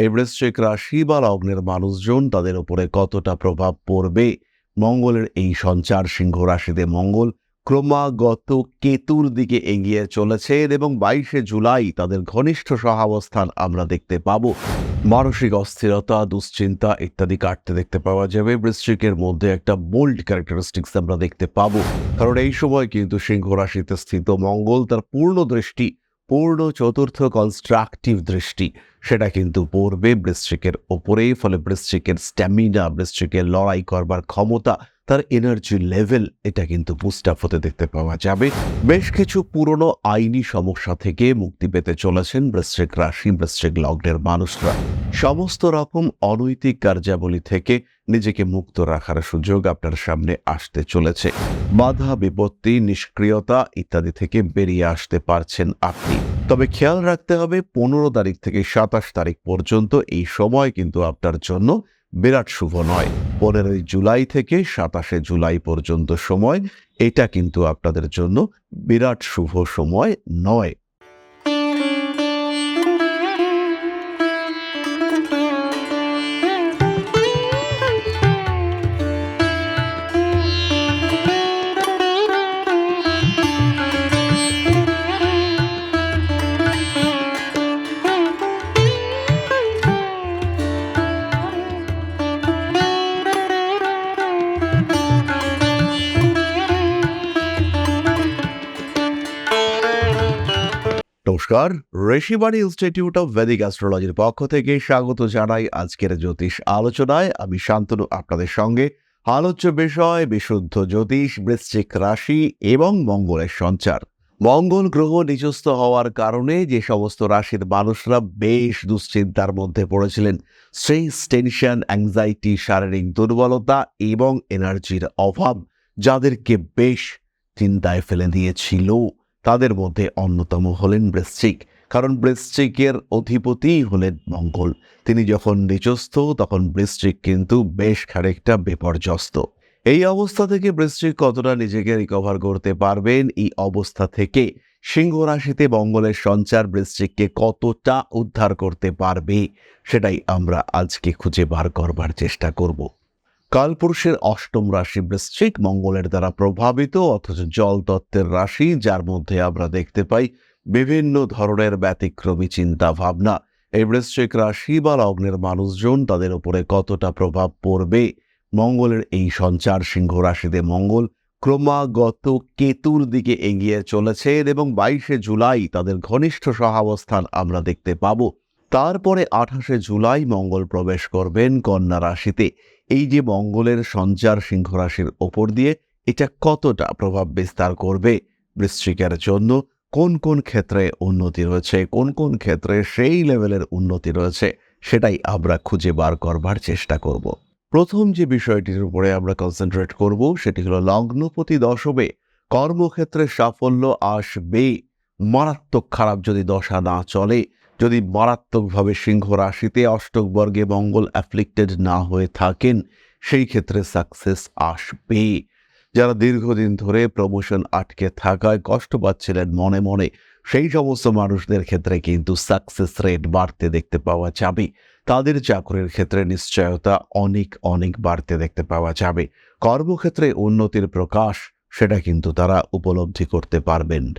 এই বৃশ্চিক রাশি বা লগ্নের মানুষজন তাদের উপরে কতটা প্রভাব পড়বে? মঙ্গলের এই সঞ্চার সিংহ রাশিতে মঙ্গল ক্রমাগত কেতুর দিকে এগিয়ে চলেছেন এবং বাইশে জুলাই তাদের ঘনিষ্ঠ সহাবস্থান আমরা দেখতে পাব। মানসিক অস্থিরতা, দুশ্চিন্তা ইত্যাদি কাটতে দেখতে পাওয়া যাবে। বৃশ্চিকের মধ্যে একটা বোল্ড ক্যারেক্টারিস্টিক্স আমরা দেখতে পাবো। কারণ এই সময় কিন্তু সিংহ রাশিতে স্থিত মঙ্গল তার পূর্ণ দৃষ্টি পূর্ণ চতুর্থ কনস্ট্রাকটিভ দৃষ্টি। সেটা কিন্তু পড়বে বৃশ্চিকের ওপরেই, ফলে বৃশ্চিকের স্ট্যামিনা বৃশ্চিকের লড়াই করবার ক্ষমতা তার এনার্জি লেভেল এটা কিন্তু বুস্ট আপ হতে দেখতে পাওয়া যাবে। বেশ কিছু পুরনো আইনি সমস্যা থেকে মুক্তি পেতে চলেছেন বৃশ্চিক রাশি, বৃশ্চিক লগ্নের মানুষরা। সমস্ত রকম অনৈতিক কার্যাবলী থেকে নিজেকে মুক্ত রাখার সুযোগ আপনার সামনে আসতে চলেছে। বাধা, বিপত্তি, নিষ্ক্রিয়তা ইত্যাদি থেকে বেরিয়ে আসতে পারছেন আপনি। তবে খেয়াল রাখতে হবে, পনেরো তারিখ থেকে সাতাশ তারিখ পর্যন্ত এই সময় কিন্তু আপনার জন্য বিরাট শুভ নয়। পনেরোই জুলাই থেকে সাতাশে জুলাই পর্যন্ত সময়। এটা কিন্তু আপনাদের জন্য বিরাট শুভ সময় নয়। নমস্কার। ঋষিবাড়ি ইনস্টিটিউট অফ ভেদিক অ্যাস্ট্রোলজির পক্ষ থেকে স্বাগত জানাই আজকের জ্যোতিষ আলোচনায়। আমি শান্তনু, আপনাদের সঙ্গে। আলোচ্য বিষয়, বিশুদ্ধ জ্যোতিষ, বৃশ্চিক রাশি এবং মঙ্গলের সঞ্চার। মঙ্গল গ্রহ নিচস্থ হওয়ার কারণে যে সমস্ত রাশির মানুষরা বেশ দুশ্চিন্তার মধ্যে পড়েছিলেন। স্ট্রেস, টেনশন অ্যাংজাইটি শারীরিক দুর্বলতা এবং এনার্জির অভাব, যাদেরকে বেশ চিন্তায় ফেলে দিয়েছিল। তাদের মধ্যে অন্যতম হলেন বৃশ্চিক কারণ বৃশ্চিকের অধিপতিই হলেন মঙ্গল। তিনি যখন নিচস্থ, তখন বৃশ্চিক কিন্তু বেশ খানিকটা বিপর্যস্ত। এই অবস্থা থেকে বৃশ্চিক কতটা নিজেকে রিকভার করতে পারবেন, এই অবস্থা থেকে সিংহ রাশিতে মঙ্গলের সঞ্চার বৃশ্চিককে কতটা উদ্ধার করতে পারবে, সেটাই আমরা আজকে খুঁজে বার করবার চেষ্টা করব। কালপুরুষের অষ্টম রাশি বৃশ্চিক মঙ্গলের দ্বারা প্রভাবিত, অথচ জল তত্ত্বের রাশি, যার মধ্যে আমরা দেখতে পাই বিভিন্ন ধরনের ব্যতিক্রমী চিন্তা ভাবনা এই বৃশ্চিক রাশি বা লগ্নের মানুষজন তাদের উপরে কতটা প্রভাব পড়বে? মঙ্গলের এই সঞ্চার সিংহ রাশিতে মঙ্গল ক্রমাগত কেতুর দিকে এগিয়ে চলেছেন এবং বাইশে জুলাই তাদের ঘনিষ্ঠ সহাবস্থান আমরা দেখতে পাব। তারপরে আঠাশে জুলাই মঙ্গল প্রবেশ করবেন কন্যা রাশিতে। এই যে মঙ্গলের সঞ্চার সিংহ রাশির ওপর দিয়ে এটা কতটা প্রভাব বিস্তার করবে বৃশ্চিকের জন্য? কোন কোন ক্ষেত্রে উন্নতি রয়েছে? কোন কোন ক্ষেত্রে সেই লেভেলের উন্নতি রয়েছে? সেটাই আমরা খুঁজে বার করবার চেষ্টা করব। প্রথম যে বিষয়টির উপরে আমরা কনসেন্ট্রেট করব সেটি হলো লগ্নপতি দশবে কর্মক্ষেত্রে সাফল্য আসবে মারাত্মক খারাপ যদি দশা না চলে যদি মারাত্মকভাবে সিংহ রাশিতে অষ্টক বর্গে মঙ্গল অ্যাফ্লিক্টেড না হয়ে থাকেন, সেই ক্ষেত্রে সাকসেস আসবে। যারা দীর্ঘদিন ধরে প্রমোশন আটকে থাকায় কষ্ট পাচ্ছিলেন মনে মনে, সেই সমস্ত মানুষদের ক্ষেত্রে কিন্তু সাকসেস রেট বাড়তে দেখতে পাওয়া যাবে। তাদের চাকরির ক্ষেত্রে নিশ্চয়তা অনেক অনেক বাড়তে দেখতে পাওয়া যাবে। কর্মক্ষেত্রে উন্নতির প্রকাশ, সেটা কিন্তু তারা উপলব্ধি করতে পারবেন।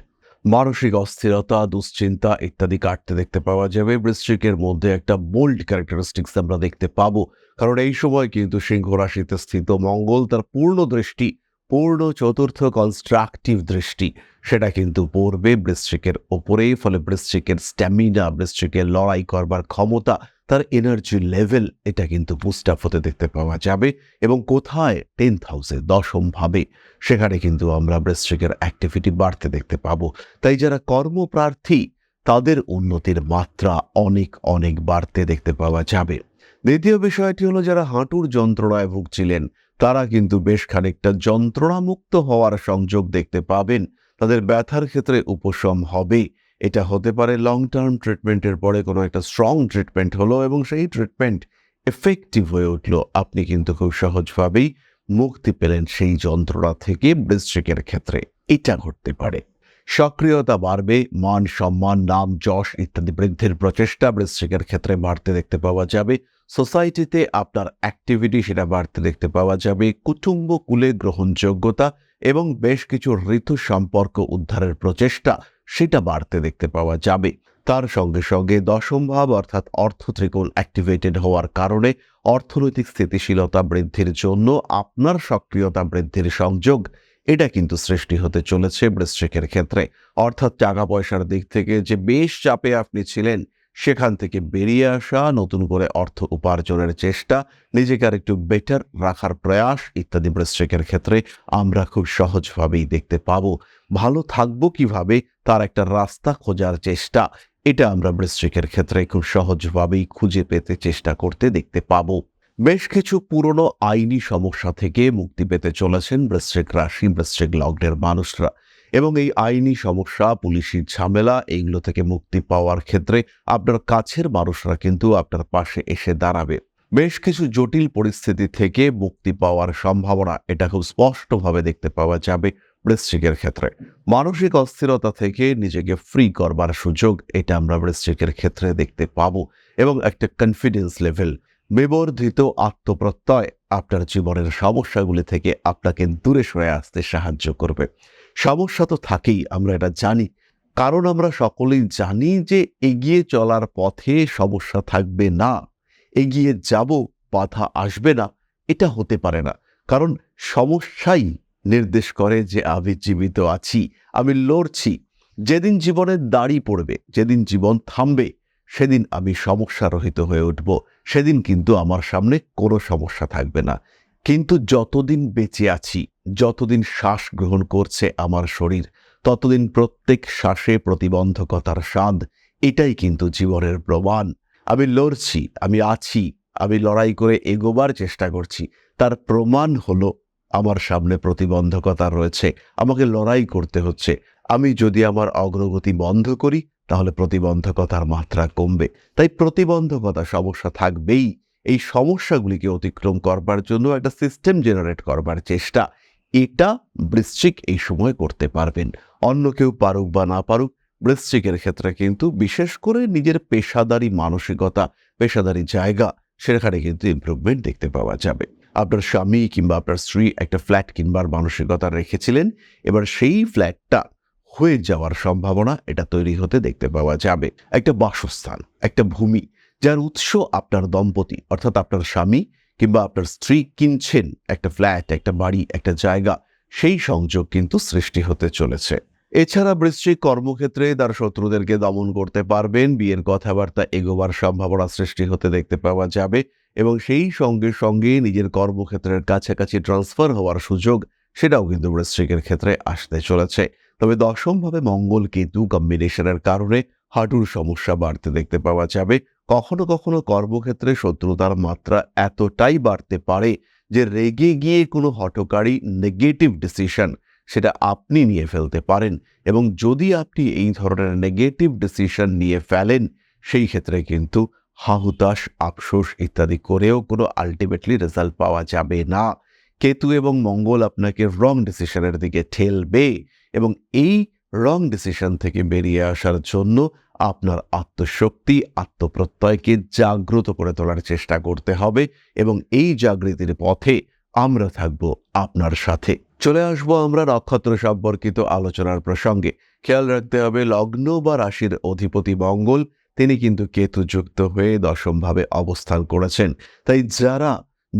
মানসিক অস্থিরতা, দুশ্চিন্তা ইত্যাদি কাটতে দেখতে পাওয়া যাবে। বৃশ্চিকের মধ্যে একটা বোল্ড ক্যারেক্টারিস্টিক্স আমরা দেখতে পাবো। কারণ এই সময় কিন্তু সিংহ রাশিতে স্থিত মঙ্গল তার পূর্ণ দৃষ্টি পূর্ণ চতুর্থ কনস্ট্রাকটিভ দৃষ্টি। সেটা কিন্তু পড়বে বৃশ্চিকের ওপরেই, ফলে বৃশ্চিকের স্ট্যামিনা বৃশ্চিকের লড়াই করবার ক্ষমতা, তার এনার্জি লেভেল এটা কিন্তু বুস্ট আপ হতে দেখতে পাওয়া যাবে এবং কোথায়? টেন্থ হাউসে দশম ভাবে সেখানে কিন্তু আমরা বৃশ্চিকের অ্যাক্টিভিটি বাড়তে দেখতে পাবো। তাই যারা কর্মপ্রার্থী, তাদের উন্নতির মাত্রা অনেক অনেক বাড়তে দেখতে পাওয়া যাবে। দ্বিতীয় বিষয়টি হলো, যারা হাঁটুর যন্ত্রণায় ভুগছিলেন তারা কিন্তু বেশ খানিকটা যন্ত্রণামুক্ত হওয়ার সংযোগ দেখতে পাবেন। তাদের ব্যথার ক্ষেত্রে উপশম হবে। এটা হতে পারে লং টার্ম ট্রিটমেন্টের পরে কোনো একটা স্ট্রং ট্রিটমেন্ট হলো এবং সেই ট্রিটমেন্ট এফেক্টিভ হয়ে উঠল। আপনি কিন্তু খুব সহজভাবেই মুক্তি পেলেন সেই যন্ত্রণা থেকে বৃশ্চিকের ক্ষেত্রে। এটা ঘটতে পারে। সক্রিয়তা বাড়বে, মান সম্মান, নাম যশ ইত্যাদি বৃদ্ধির প্রচেষ্টা বৃশ্চিকের ক্ষেত্রে বাড়তে দেখতে পাওয়া যাবে। সোসাইটিতে আপনার অ্যাক্টিভিটি সেটা বাড়তে দেখতে পাওয়া যাবে। কুটুম্ব কুলে গ্রহণযোগ্যতা এবং বেশ কিছু ঋতু সম্পর্ক উদ্ধারের প্রচেষ্টা সেটা বাড়তে দেখতে পাওয়া যাবে। তার সঙ্গে সঙ্গে দশম ভাব অর্থাৎ অর্থ ত্রিকোণ অ্যাক্টিভেটেড হওয়ার কারণে অর্থনৈতিক স্থিতিশীলতা বৃদ্ধির জন্য আপনার সক্রিয়তা বৃদ্ধির সংযোগ এটা কিন্তু সৃষ্টি হতে চলেছে বৃশ্চিকের ক্ষেত্রে। অর্থাৎ টাকা পয়সার দিক থেকে যে বেশ চাপে আপনি ছিলেন, সেখান থেকে বেরিয়ে আসা, নতুন করে অর্থ উপার্জনের চেষ্টা, নিজেকে আর একটু বেটার রাখার প্রয়াস ইত্যাদি বৃশ্চিকের ক্ষেত্রে আমরা খুব সহজভাবেই দেখতে পাব। ভালো থাকব কীভাবে? তার একটা রাস্তা খোঁজার চেষ্টা। এটা আমরা বৃশ্চিকের ক্ষেত্রে খুব সহজভাবেই খুঁজে পেতে চেষ্টা করতে দেখতে পাবো। বেশ কিছু পুরনো আইনি সমস্যা থেকে মুক্তি পেতে চলেছেন বৃশ্চিক রাশি, বৃশ্চিক লগ্নের মানুষরা। এবং এই আইনি সমস্যা পুলিশি ঝামেলা এইগুলো থেকে মুক্তি পাওয়ার ক্ষেত্রে আপনার কাছের মানুষরা কিন্তু আপনার পাশে এসে দাঁড়াবে। বেশ কিছু জটিল পরিস্থিতি থেকে মুক্তি পাওয়ার সম্ভাবনা, এটা খুব স্পষ্টভাবে দেখতে পাওয়া যাবে বৃশ্চিকের ক্ষেত্রে। মানসিক অস্থিরতা থেকে নিজেকে ফ্রি করবার সুযোগ, এটা আমরা বৃশ্চিকের ক্ষেত্রে দেখতে পাবো। এবং একটা কনফিডেন্স লেভেল বিবর্ধিত আত্মপ্রত্যয় আপনার জীবনের সমস্যাগুলি থেকে আপনাকে দূরে সরে আসতে সাহায্য করবে। সমস্যা তো থাকেই, আমরা এটা জানি। কারণ আমরা সকলেই জানি যে এগিয়ে চলার পথে সমস্যা থাকবে না। এগিয়ে যাব, বাধা আসবে না, এটা হতে পারে না। কারণ সমস্যাই নির্দেশ করে যে আমি জীবিত আছি, আমি লড়ছি। যেদিন জীবনের দাড়ি পড়বে, যেদিন জীবন থামবে সেদিন আমি সমস্যারহিত হয়ে উঠব। সেদিন কিন্তু আমার সামনে কোনো সমস্যা থাকবে না। কিন্তু যতদিন বেঁচে আছি, যতদিন শ্বাস গ্রহণ করছে আমার শরীর, ততদিন প্রত্যেক শ্বাসে প্রতিবন্ধকতার স্বাদ, এটাই কিন্তু জীবনের প্রমাণ। আমি লড়ছি, আমি আছি, আমি লড়াই করে এগোবার চেষ্টা করছি। তার প্রমাণ হলো আমার সামনে প্রতিবন্ধকতা রয়েছে, আমাকে লড়াই করতে হচ্ছে। আমি যদি আমার অগ্রগতি বন্ধ করি তাহলে প্রতিবন্ধকতার মাত্রা কমবে। তাই প্রতিবন্ধকতা সমস্যা থাকবেই। এই সমস্যাগুলিকে অতিক্রম করবার জন্য একটা সিস্টেম জেনারেট করবার চেষ্টা। এটা বৃশ্চিক এই সময় করতে পারবেন। অন্য কেউ পারুক বা না পারুক, বৃশ্চিকের ক্ষেত্রে কিন্তু বিশেষ করে নিজের পেশাদারি মানসিকতা, পেশাদারি জায়গা, সেখানে কিন্তু ইমপ্রুভমেন্ট দেখতে পাওয়া যাবে। আপনার স্বামী কিংবা আপনার স্ত্রী একটা ফ্ল্যাট কিনবার মানসিকতা রেখেছিলেন। এবার সেই ফ্ল্যাটটা হয়ে যাওয়ার সম্ভাবনা এটা তৈরি হতে দেখতে পাওয়া যাবে। একটা বাসস্থান, একটা ভূমি, যার উৎস আপনার দম্পতি, অর্থাৎ আপনার স্বামী কিংবা আপনার স্ত্রী কিনছেন একটা ফ্ল্যাট একটা বাড়ি, একটা জায়গা, সেই সংযোগ কিন্তু সৃষ্টি হতে চলেছে। এছাড়া বৃশ্চিক কর্মক্ষেত্রে তার শত্রুদেরকে দমন করতে পারবেন, বিয়ের কথাবার্তা এগোবার সম্ভাবনা সৃষ্টি হতে দেখতে পাওয়া যাবে এবং সেই সঙ্গে সঙ্গে নিজের কর্মক্ষেত্রের কাছাকাছি ট্রান্সফার হওয়ার সুযোগ সেটাও কিন্তু বৃশ্চিকের ক্ষেত্রে আসতে চলেছে। তবে দশমভাবে মঙ্গল কেতু কম্বিনেশনের কারণে হাঁটুর সমস্যা বাড়তে দেখতে পাওয়া যাবে। কখনো কখনো কর্মক্ষেত্রে শত্রুতার মাত্রা এতটাই বাড়তে পারে যে রেগে গিয়ে কোনো হটকারী নেগেটিভ ডিসিশন সেটা আপনি নিয়ে ফেলতে পারেন এবং যদি আপনি এই ধরনের নেগেটিভ ডিসিশন নিয়ে ফেলেন, সেই ক্ষেত্রে কিন্তু হাহুতাশ, আফসোস ইত্যাদি করেও কোনো আলটিমেটলি রেজাল্ট পাওয়া যাবে না। কেতু এবং মঙ্গল আপনাকে রং ডিসিশনের দিকে ঠেলবে এবং এই রং ডিসিশন থেকে বেরিয়ে আসার জন্য আপনার আত্মশক্তি, আত্মপ্রত্যয়কে জাগ্রত করে তোলার চেষ্টা করতে হবে এবং এই জাগৃতির পথে আমরা থাকব আপনার সাথে। চলে আসব আমরা নক্ষত্র সম্পর্কিত আলোচনার প্রসঙ্গে। খেয়াল রাখতে হবে, লগ্ন বা রাশির অধিপতি মঙ্গল, তিনি কিন্তু কেতুযুক্ত হয়ে দশমভাবে অবস্থান করেছেন। তাই যারা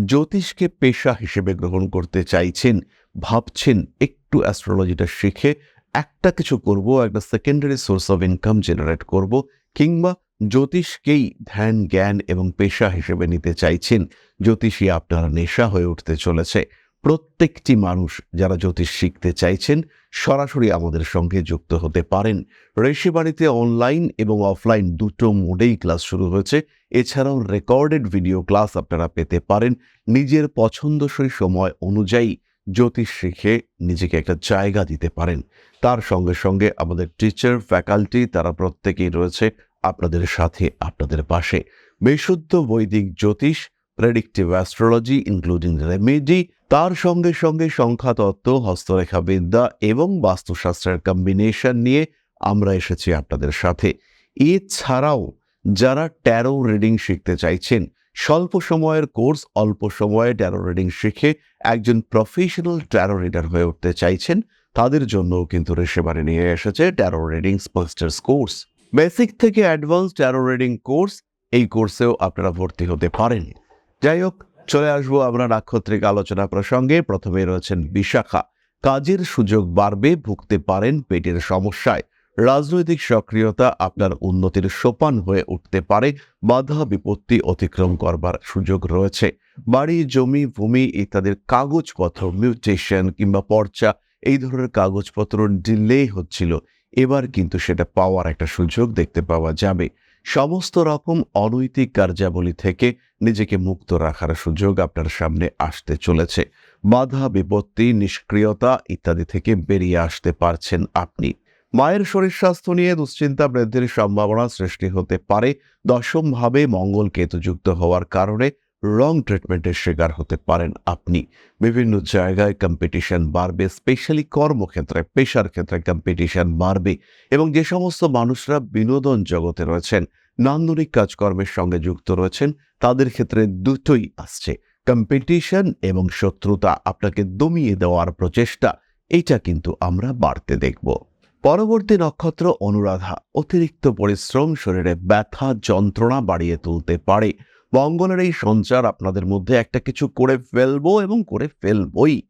জ্যোতিষকে পেশা হিসেবে গ্রহণ করতে চাইছেন, ভাবছেন একটু অ্যাস্ট্রোলজিটা শিখে একটা কিছু করব, একটা secondary source of income generate করব, কিংবা জ্যোতিষকেই ধ্যান, জ্ঞান এবং পেশা হিসেবে নিতে চাইছেন। জ্যোতিষী আপনার নেশা হয়ে উঠতে চলেছে। প্রত্যেকটি মানুষ যারা জ্যোতিষ শিখতে চাইছেন সরাসরি আমাদের সঙ্গে যুক্ত হতে পারেন। ঋষিবাড়িতে অনলাইন এবং অফলাইন দুটো মোডেই ক্লাস শুরু হয়েছে। এছাড়াও রেকর্ডেড ভিডিও ক্লাস আপনারা পেতে পারেন। নিজের পছন্দসই সময় অনুযায়ী জ্যোতিষ শিখে নিজেকে একটা জায়গা দিতে পারেন। তার সঙ্গে সঙ্গে আমাদের টিচার ফ্যাকাল্টি তারা প্রত্যেকেই রয়েছে আপনাদের সাথে আপনাদের পাশে। বিশুদ্ধ বৈদিক জ্যোতিষ প্রেডিক্টিভ অ্যাস্ট্রোলজি ইনক্লুডিং রেমেডি তার সঙ্গে সঙ্গে সংখ্যাতত্ত্ব হস্তরেখা বিদ্যা এবং বাস্তুশাস্ত্রের কম্বিনেশন নিয়ে আমরা এসেছি আপনাদের সাথে। এছাড়াও যারা ট্যারো রিডিং শিখতে চাইছেন, স্বল্প সময়ের কোর্স অল্প সময়ে ট্যারো রিডিং শিখে একজন প্রফেশনাল ট্যারো রিডার হয়ে উঠতে চাইছেন, তাদের জন্যও কিন্তু রেশেবারে নিয়ে এসেছে tarot reading masters course basic থেকে অ্যাডভান্স ট্যারো রিডিং কোর্স এই কোর্সেও আপনারা ভর্তি হতে পারেন। যাই হোক চলে আসব আমরা নাক্ষত্রিক আলোচনা প্রসঙ্গে। প্রথমে রয়েছেন বিশাখা। কাজের সুযোগ বাড়বে, ভুগতে পারেন পেটের সমস্যায়। রাজনৈতিক সক্রিয়তা আপনার উন্নতির সোপান হয়ে উঠতে পারে। বাধা বিপত্তি অতিক্রম করবার সুযোগ রয়েছে। বাড়ি, জমি, ভূমি ইত্যাদির কাগজপত্র, মিউটেশন কিংবা পর্চা এই ধরনের কাগজপত্র ডিলে হচ্ছিল। এবার কিন্তু সেটা পাওয়ার একটা সুযোগ দেখতে পাওয়া যাবে। সমস্ত রকম অনৈতিক কার্যাবলী থেকে নিজেকে মুক্ত রাখার সুযোগ আপনার সামনে আসতে চলেছে। বাধা, বিপত্তি, নিষ্ক্রিয়তা ইত্যাদি থেকে বেরিয়ে আসতে পারছেন আপনি। মায়ের শরীর স্বাস্থ্য নিয়ে দুশ্চিন্তা বৃদ্ধির সম্ভাবনা সৃষ্টি হতে পারে। দশমভাবে মঙ্গল কেতুযুক্ত হওয়ার কারণে রং ট্রিটমেন্টের শিকার হতে পারেন আপনি। বিভিন্ন জায়গায় কম্পিটিশন বাড়বে স্পেশালি কর্মক্ষেত্রে, পেশার ক্ষেত্রে কম্পিটিশন বাড়বে এবং যে সমস্ত মানুষরা বিনোদন জগতে রয়েছেন, নান্দনিক কাজকর্মের সঙ্গে যুক্ত রয়েছেন, তাদের ক্ষেত্রে দুটোই আসছে। কম্পিটিশন এবং শত্রুতা আপনাকে দমিয়ে দেওয়ার প্রচেষ্টা, এটা কিন্তু আমরা বাড়তে দেখব। পরবর্তী নক্ষত্র অনুরাধা, অতিরিক্ত পরিশ্রম, শরীরে ব্যথা, যন্ত্রণা বাড়িয়ে তুলতে পারে। মঙ্গলের এই সঞ্চার আপনাদের মধ্যে একটা কিছু করে ফেলব এবং করে ফেলবই।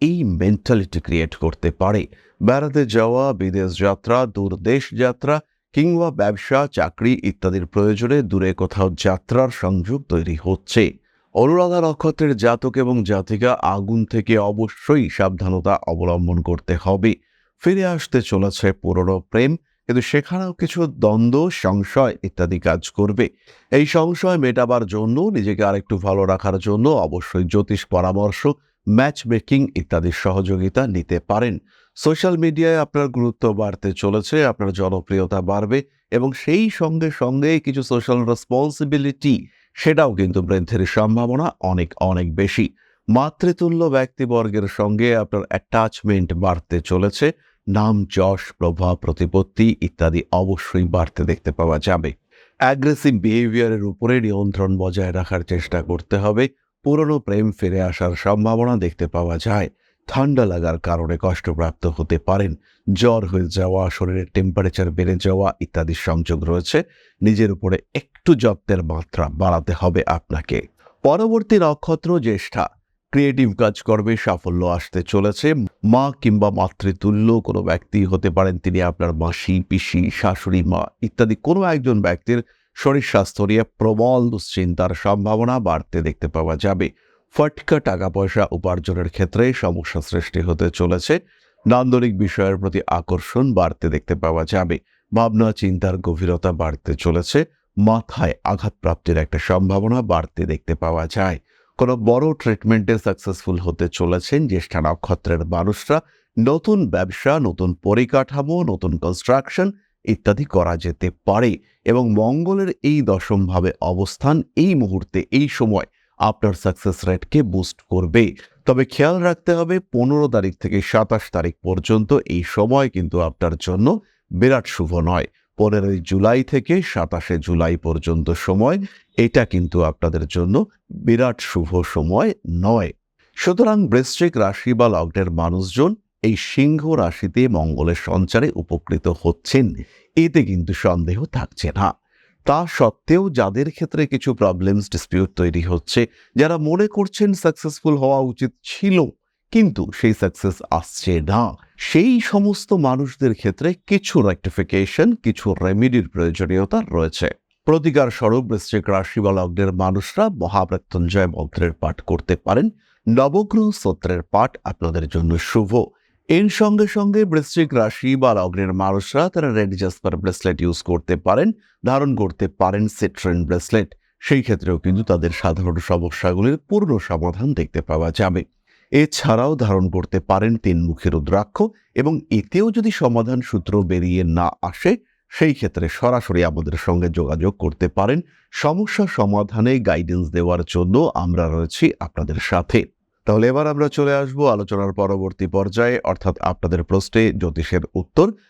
এই মেন্টালিটি ক্রিয়েট করতে পারে। বেড়াতে যাওয়া, বিদেশ যাত্রা, দূরদেশ যাত্রা কিংবা ব্যবসা, চাকরি ইত্যাদির প্রয়োজনে দূরে কোথাও যাত্রার সংযোগ তৈরি হচ্ছে। অনুরাধা নক্ষত্রের জাতক এবং জাতিকা আগুন থেকে অবশ্যই সাবধানতা অবলম্বন করতে হবে। ফিরে আসতে চলেছে পুরনো প্রেম। কিন্তু সেখানেও কিছু দ্বন্দ্ব, সংশয় ইত্যাদি কাজ করবে। এই সংশয় মেটাবার জন্য, নিজেকে আরেকটু ভালো রাখার জন্য অবশ্যই জ্যোতিষ পরামর্শ ম্যাচ মেকিং ইত্যাদির সহযোগিতা নিতে পারেন। সোশ্যাল মিডিয়ায় আপনার গুরুত্ব বাড়তে চলেছে, আপনার জনপ্রিয়তা বাড়বে এবং সেই সঙ্গে সঙ্গে কিছু সোশ্যাল রেসপন্সিবিলিটি সেটাও কিন্তু বৃদ্ধির সম্ভাবনা অনেক অনেক বেশি। মাতৃতুল্য ব্যক্তিবর্গের সঙ্গে আপনার অ্যাটাচমেন্ট বাড়তে চলেছে। নাম, যশ, প্রভাব, প্রতিপত্তি ইত্যাদি অবশ্যই বাড়তে দেখতে পাওয়া যাবে। অ্যাগ্রেসিভ বিহেভিয়ারের উপরে নিয়ন্ত্রণ বজায় রাখার চেষ্টা করতে হবে। পুরনো প্রেম ফিরে আসার সম্ভাবনা দেখতে পাওয়া যায়। ঠান্ডা লাগার কারণে কষ্টপ্রাপ্ত হতে পারেন। জ্বর হয়ে যাওয়া, শরীরের টেম্পারেচার বেড়ে যাওয়া ইত্যাদির সংযোগ রয়েছে। নিজের উপরে একটু যত্নের মাত্রা বাড়াতে হবে আপনাকে। পরবর্তী নক্ষত্র জ্যেষ্ঠা। ক্রিয়েটিভ কাজকর্মে সাফল্য আসতে চলেছে। মা কিংবা মাতৃতুল্য কোনো ব্যক্তি হতে পারেন, তিনি আপনার মাসি, পিসি, শাশুড়ি, মা ইত্যাদি। কোনো একজন ব্যক্তির শরীর স্বাস্থ্য নিয়ে প্রবল দুশ্চিন্তার সম্ভাবনা বাড়তে দেখতে পাওয়া যাবে। ফটকা টাকা পয়সা উপার্জনের ক্ষেত্রে সমস্যা সৃষ্টি হতে চলেছে। নান্দনিক বিষয়ের প্রতি আকর্ষণ বাড়তে দেখতে পাওয়া যাবে। ভাবনা, চিন্তার গভীরতা বাড়তে চলেছে। মাথায় আঘাতপ্রাপ্তির একটা সম্ভাবনা বাড়তে দেখতে পাওয়া যায়। কোনো বড় ট্রিটমেন্টে সাকসেসফুল হতে চলেছেন জ্যেষ্ঠা নক্ষত্রের মানুষরা। নতুন ব্যবসা, নতুন পরিকাঠামো, নতুন কনস্ট্রাকশন ইত্যাদি করা যেতে পারে এবং মঙ্গলের এই দশমভাবে অবস্থান এই মুহূর্তে, এই সময় আপনার সাকসেস রেটকে বুস্ট করবে। তবে খেয়াল রাখতে হবে, পনেরো তারিখ থেকে সাতাশ তারিখ পর্যন্ত এই সময় কিন্তু আপনার জন্য বিরাট শুভ নয়। পনেরোই জুলাই থেকে সাতাশে জুলাই পর্যন্ত সময়। এটা কিন্তু আপনাদের জন্য বিরাট শুভ সময় নয়। সুতরাং বৃশ্চিক রাশি বা লগ্নের মানুষজন এই সিংহ রাশিতে মঙ্গলের সঞ্চারে উপকৃত হচ্ছেন। এতে কিন্তু সন্দেহ থাকছে না। তা সত্ত্বেও যাদের ক্ষেত্রে কিছু প্রবলেমস ডিসপিউট তৈরি হচ্ছে, যারা মনে করছেন সাকসেসফুল হওয়া উচিত ছিল, কিন্তু সেই সাকসেস আসছে না। সেই সমস্ত মানুষদের ক্ষেত্রে কিছু রেক্টিফিকেশন কিছু রেমিডির প্রয়োজনীয়তা রয়েছে। প্রতিকার স্বরূপ বৃশ্চিক রাশি বা লগ্নের মানুষরা মহামৃত্যুঞ্জয় মন্ত্রের পাঠ করতে পারেন। নবগ্রহ স্তোত্রের পাঠ আপনাদের জন্য শুভ। এর সঙ্গে সঙ্গে বৃশ্চিক রাশি বা লগ্নের মানুষরা তারা রেড জাসপার ব্রেসলেট ইউজ করতে পারেন, ধারণ করতে পারেন সিট্রেন ব্রেসলেট সেই ক্ষেত্রেও কিন্তু তাদের সাধারণ সমস্যাগুলির পূর্ণ সমাধান দেখতে পাওয়া যাবে। এছাড়াও ধারণ করতে পারেন তিন মুখের রুদ্রাক্ষ এবং এতেও যদি সমাধান সূত্র বেরিয়ে না আসে, সেই ক্ষেত্রে সরাসরি আমাদের সঙ্গে যোগাযোগ করতে পারেন। সমস্যা সমাধানে গাইডেন্স দেওয়ার জন্য আমরা রয়েছি আপনাদের সাথে। তাহলে এবার আমরা চলে আসব আলোচনার পরবর্তী পর্যায়ে। অর্থাৎ আপনাদের প্রশ্নে জ্যোতিষের উত্তর।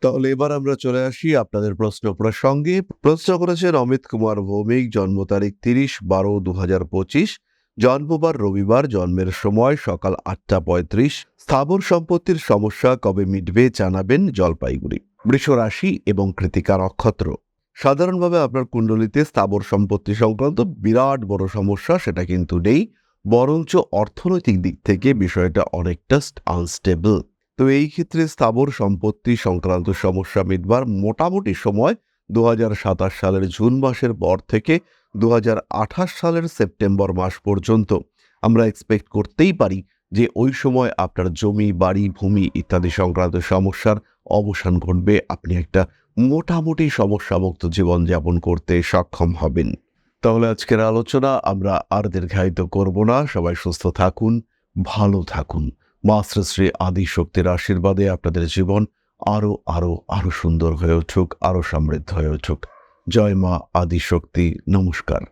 তাহলে এবার আমরা চলে আসি আপনাদের প্রশ্ন প্রসঙ্গে। প্রশ্ন করেছেন অমিত কুমার ভৌমিক, জন্ম তারিখ তিরিশ বারো দু হাজার পঁচিশ জন্মবার রবিবার, জন্মের সময় সকাল আটটা পঁয়ত্রিশ। স্থাবর সম্পত্তির সমস্যা কবে মিটবে জানাবেন জলপাইগুড়ি। বৃষ রাশি এবং কৃতিকা নক্ষত্র। সাধারণভাবে আপনার কুণ্ডলিতে স্থাবর সম্পত্তি সংক্রান্ত বিরাট বড় সমস্যা, সেটা কিন্তু নেই। বরঞ্চ অর্থনৈতিক দিক থেকে বিষয়টা অনেকটা আনস্টেবল তো এই ক্ষেত্রে স্থাবর সম্পত্তি সংক্রান্ত সমস্যা মিটবার মোটামুটি সময় দু হাজার সাতাশ সালের জুন মাসের পর থেকে দু হাজার আঠাশ সালের সেপ্টেম্বর মাস পর্যন্ত। আমরা এক্সপেক্ট করতেই পারি যে ওই সময় আপনার জমি, বাড়ি, ভূমি ইত্যাদি সংক্রান্ত সমস্যার অবসান ঘটবে। আপনি একটা মোটামুটি সমস্যামুক্ত জীবনযাপন করতে সক্ষম হবেন। তাহলে আজকের আলোচনা আমরা আর দীর্ঘায়িত করব না। সবাই সুস্থ থাকুন, ভালো থাকুন। মা শ্রী আদি শক্তির আশীর্বাদে আপনাদের জীবন আরও আরও আরও সুন্দর হয়ে উঠুক আরও সমৃদ্ধ হয়ে উঠুক। জয় মা আদি শক্তি নমস্কার